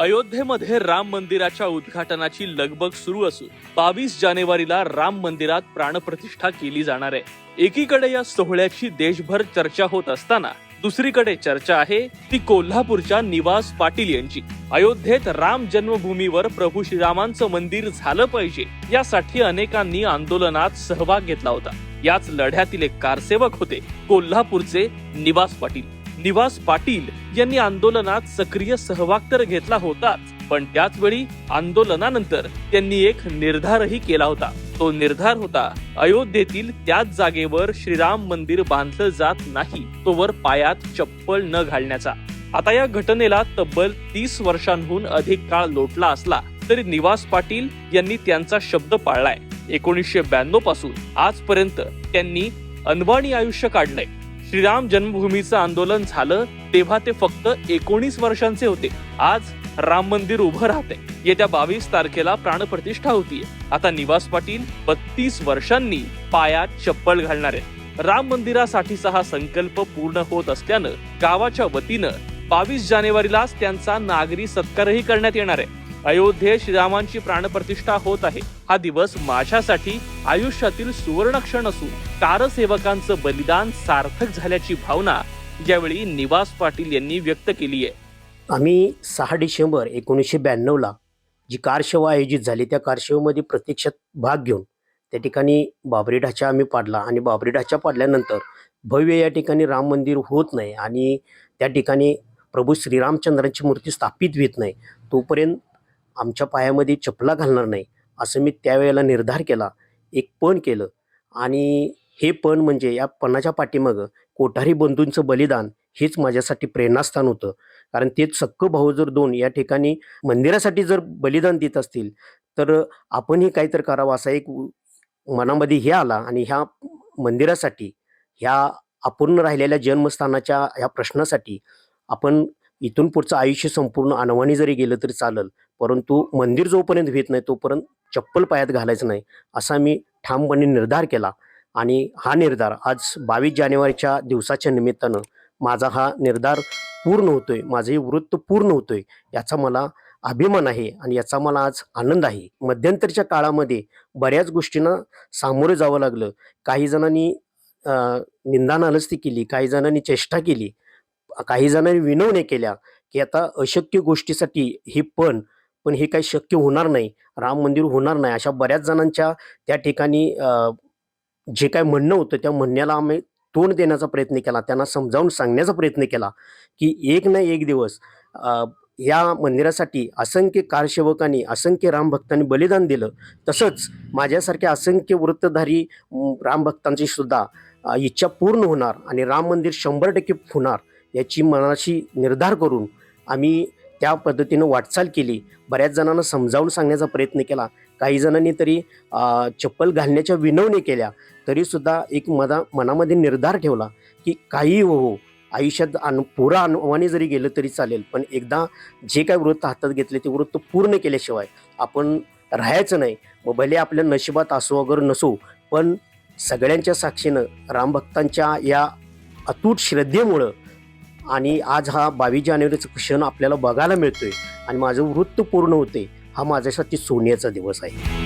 अयोध्येमध्ये राम मंदिराच्या उद्घाटनाची लगबग सुरू असून बावीस जानेवारीला राम मंदिरात प्राणप्रतिष्ठा केली जाणार आहे. एकीकडे या सोहळ्याची देशभर चर्चा होत असताना दुसरीकडे चर्चा आहे ती कोल्हापूरच्या निवास पाटील यांची. अयोध्येत राम जन्मभूमीवर प्रभू श्रीरामांचं मंदिर झालं पाहिजे यासाठी अनेकांनी आंदोलनात सहभाग घेतला होता. याच लढ्यातील एक कारसेवक होते कोल्हापूरचे निवास पाटील. निवास पाटील यांनी आंदोलनात सक्रिय सहभाग तर घेतला होताच. पण त्याच वेळी आंदोलनानंतर त्यांनी एक निर्धारही केला होता. तो निर्धार होता अयोध्येतील त्याच जागेवर श्रीराम मंदिर बांधलं जात नाही तोवर पायात चप्पल न घालण्याचा. आता या घटनेला तब्बल तीस वर्षांहून अधिक काळ लोटला असला तरी निवास पाटील यांनी त्यांचा शब्द पाळलाय. एकोणीसशे ब्याण्णवपासून आजपर्यंत त्यांनी अनवाणी आयुष्य काढलंय. श्रीराम जन्मभूमीचं आंदोलन झालं तेव्हा ते फक्त एकोणीस वर्षांचे होते. आज राम मंदिर उभं राहते येत्या बावीस तारखेला प्राणप्रतिष्ठा होतीये. आता निवास पाटील बत्तीस वर्षांनी पायात चप्पल घालणार. आहेत राम मंदिरासाठीचा हा संकल्प पूर्ण होत असल्यानं गावाच्या वतीनं बावीस जानेवारीलाच त्यांचा नागरी सत्कारही करण्यात येणार आहे. अयोध्येत श्रीरामांची प्राणप्रतिष्ठा होत आहे. हा दिवस माझ्यासाठी आयुष्यातील सुवर्ण क्षण असून कारसेवकांचं बलिदान सार्थक झाल्याची भावना यावेळी निवास पाटील यांनी व्यक्त केली आहे. आम्ही सहा डिसेंबर एकोणीसशे ब्याण्णवला जी कारशेवा आयोजित झाली त्या कारशेवामध्ये प्रत्यक्षात भाग घेऊन त्या ठिकाणी बाबरी ढाचा आम्ही पाडला आणि बाबरी ढाचा पाडल्यानंतर भव्य या ठिकाणी राम मंदिर होत नाही आणि त्या ठिकाणी प्रभू श्रीरामचंद्रांची मूर्ती स्थापित होत नाही तोपर्यंत आमच्या पायामध्ये चपला घालणार नाही. असं मी त्यावेळेला निर्धार केला. एक पण केलं. आणि हे पण म्हणजे या पणाच्या पाठीमागं कोठारी बंधूंचं बलिदान हेच माझ्यासाठी प्रेरणास्थान होतं. कारण तेच सक्क भाऊ जर दोन या ठिकाणी मंदिरासाठी जर बलिदान देत असतील तर आपणही काहीतरी करावं असा एक मनामध्ये हे आला आणि ह्या मंदिरासाठी ह्या अपूर्ण राहिलेल्या जन्मस्थानाच्या ह्या प्रश्नासाठी आपण इथून पुढचं आयुष्य संपूर्ण अनवाणी जरी गेलं तरी चालेल परंतु मंदिर जोपर्यंत होत नाही तोपर्यंत चप्पल पायात घालायचं नाही असा मी ठामपणे निर्धार केला. आणि हा निर्धार आज बावीस जानेवारीच्या दिवसाच्या निमित्तानं माझा हा निर्धार पूर्ण होतोय माझं हे वृत्त पूर्ण होतोय याचा मला अभिमान आहे आणि याचा मला आज आनंद आहे. मध्यंतरच्या काळामध्ये बऱ्याच गोष्टींना सामोरं जावं लागलं. काही जणांनी निंदा नालस्ती केली काही जणांनी चेष्टा केली काही जणांनी विनवण्या केल्या की आता अशक्य गोष्टीसाठी हे पण पण हे काही शक्य होणार नाही. राम मंदिर होणार नाही. अशा बऱ्याच जणांच्या त्या ठिकाणी जे काय म्हणणं होतं त्या म्हणण्याला आम्ही तोंड देण्याचा प्रयत्न केला. त्यांना समजावून सांगण्याचा प्रयत्न केला की एक ना एक दिवस या मंदिरासाठी असंख्य कारसेवकांनी असंख्य रामभक्तांनी बलिदान दिलं. तसंच माझ्यासारख्या असंख्य वृत्तधारी रामभक्तांची सुद्धा इच्छा पूर्ण होणार आणि राम मंदिर शंभर टक्के होणार याची मनाशी निर्धार करून आम्ही त्या पद्धतीनं वाटचाल केली. बऱ्याच जणांना समजावून सांगण्याचा प्रयत्न केला. काही जणांनी तरी चप्पल घालण्याच्या विनवणी केल्या. तरीसुद्धा एक मदा मनामध्ये निर्धार ठेवला की काही हो आयुष्यात अनु पुरा अनुभवाने जरी गेलं तरी चालेल. पण एकदा जे काय वृत्त हातात घेतले ते वृत्त पूर्ण केल्याशिवाय आपण राहायचं नाही. मग भले आपल्या नशिबात असो वगैरे नसो पण सगळ्यांच्या साक्षीनं रामभक्तांच्या या अतूट श्रद्धेमुळं आणि आज हा बावीस जानेवारीचा क्षण आपल्याला बघायला मिळतोय. आणि माझं वृत्त पूर्ण होते हा माझ्यासाठी सोन्याचा दिवस आहे.